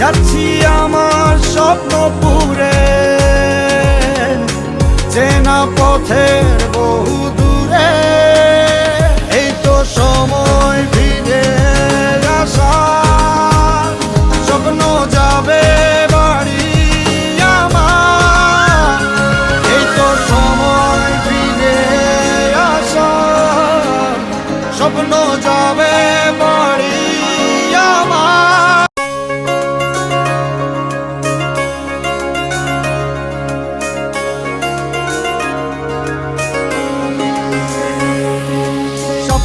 যাচ্ছি আমার স্বপ্ন পুরে। চেনা পথের বহু দূরে। এই তো সময় ফিরে আসা স্বপ্ন যাবে বাড়ি আমার। এই তো সময় ফিরে আসা স্বপ্ন যাবে